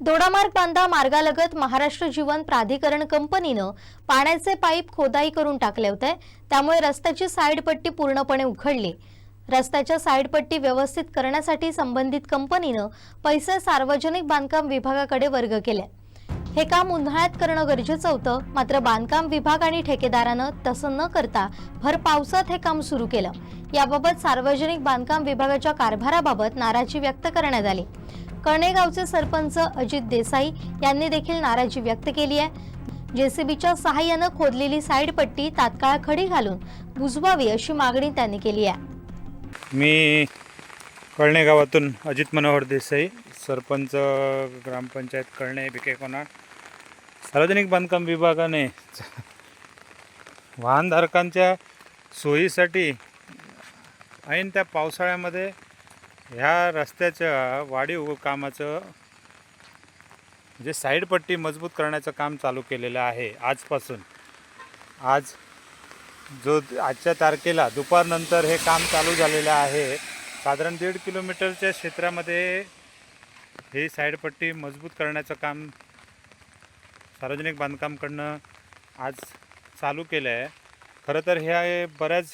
दोडामार्ग बांधा मार्गालगत महाराष्ट्र जीवन प्राधिकरण कंपनीनं पाण्याचे पाईप खोदाई करून टाकले होते. त्यामुळे रस्त्याची साईडपट्टी पूर्णपणे उखडली रस्त्याच्या साईडपट्टी व्यवस्थित करण्यासाठी संबंधित कंपनीनं पैसे सार्वजनिक बांधकाम विभागाकडे वर्ग केले. हे काम उन्हाळ्यात करणं गरजेचं होतं मात्र बांधकाम विभाग आणि ठेकेदारानं तसं न करता भर पावसात हे काम सुरू केलं. याबाबत सार्वजनिक बांधकाम विभागाच्या कारभाराबाबत नाराजी व्यक्त करण्यात आली. कळणेगावचे सरपंच अजित देसाई यांनी देखील नाराजी व्यक्त केली आहे. जेसीबीच्या सहाय्यानं खोदलेली साईड पट्टी तात्काळ खडी घालून बुजवावी अशी मागणी त्यांनी केली आहे. मी कळणे गावातून अजित मनोहर देसाई सरपंच ग्रामपंचायत कळणे भिकेकोना सार्वजनिक बांधकाम विभागाने वाहनधारकांच्या सोयीसाठी ऐन त्या पावसाळ्यामध्ये ह्या रस्त्याच्या वाढीव कामाचं जे साईड पट्टी मजबूत करण्याचं काम चालू केलेलं आहे आजपासून. आज जो आजच्या तारखेला दुपारनंतर हे काम चालू झालेलं आहे साधारण दीड किलोमीटरच्या क्षेत्रामध्ये ही साईडपट्टी मजबूत करण्याचं काम सार्वजनिक बांधकामकडनं आज चालू केलं आहे खरं तर ह्या हे बऱ्याच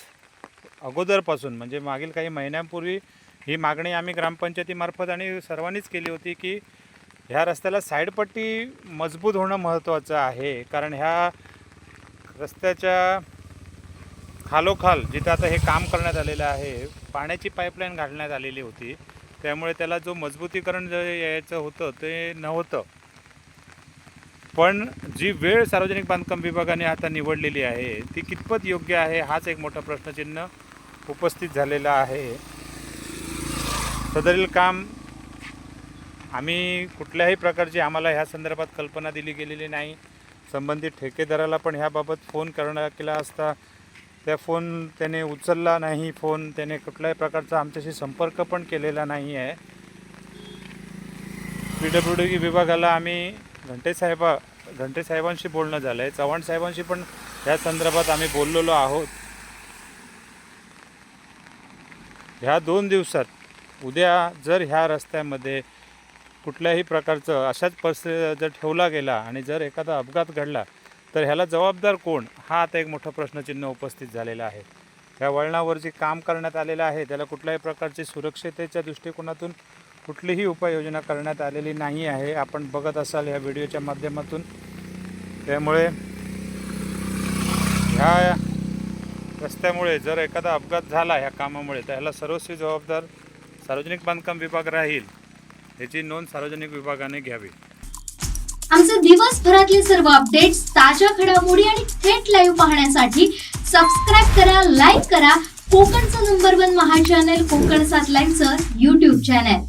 अगोदरपासून म्हणजे मागील काही महिन्यांपूर्वी ही मागणी आम्ही ग्रामपंचायतीमार्फत आणि सर्वांनीच केली होती की ह्या रस्त्याला साईडपट्टी मजबूत होणं महत्त्वाचं आहे. कारण ह्या रस्त्याच्या खालोखाल जिथं आता हे काम करण्यात आलेलं आहे पाण्याची पाईपलाईन घालण्यात आलेली होती. त्यामुळे त्याला जो मजबूतीकरण जे यायचं होतं ते नव्हतं. पण जी वेळ सार्वजनिक बांधकाम विभागाने आता निवडलेली आहे ती कितपत योग्य आहे हाच एक मोठा प्रश्नचिन्ह उपस्थित झालेला आहे. सदरील काम आम्ही कुठल्याही प्रकारची आम्हाला ह्या संदर्भात कल्पना दिली गेलेली नाही. संबंधित ठेकेदाराला पण ह्याबाबत फोन करणं केला असता त्या फोन त्याने उचलला नाही फोन त्याने कुठल्याही प्रकारचा आमच्याशी संपर्क पण केलेला नाही आहे. पी डब्ल्यू डी विभागाला आम्ही घंटेसाहेबा घंटेसाहेबांशी बोलणं झालं आहे चव्हाण साहेबांशी पण ह्या संदर्भात आम्ही बोललेलो आहोत. ह्या दोन दिवसात उद्या जर ह्या रस्त्यामध्ये कुठल्याही प्रकारचं अशाच परिस्थिती जर ठेवला गेला आणि जर एखादा अपघात घडला तर ह्याला जबाबदार कोण? हा आता एक मोठं प्रश्नचिन्ह उपस्थित झालेला आहे. ह्या वळणावर जे काम करण्यात आलेलं आहे त्याला कुठल्याही प्रकारची सुरक्षिततेच्या दृष्टिकोनातून कुठलीही उपाययोजना करण्यात आलेली नाही आहे. आपण बघत असाल ह्या व्हिडिओच्या माध्यमातून. त्यामुळे ह्या रस्त्यामुळे जर एखादा अपघात झाला ह्या कामामुळे तर ह्याला सर्वस्वी जबाबदार सार्वजनिक बांधकाम विभाग राहील याची नोंद सार्वजनिक विभागाने घ्यावी. आमचे दिवसभरातले सर्व अपडेट्स ताज्या घडामोडी आणि थेट लाईव्ह पाहण्यासाठी सबस्क्राईब करा लाईक करा. कोकणचं number one Maha channel Kokan सात लाईनचं युट्यूब चॅनल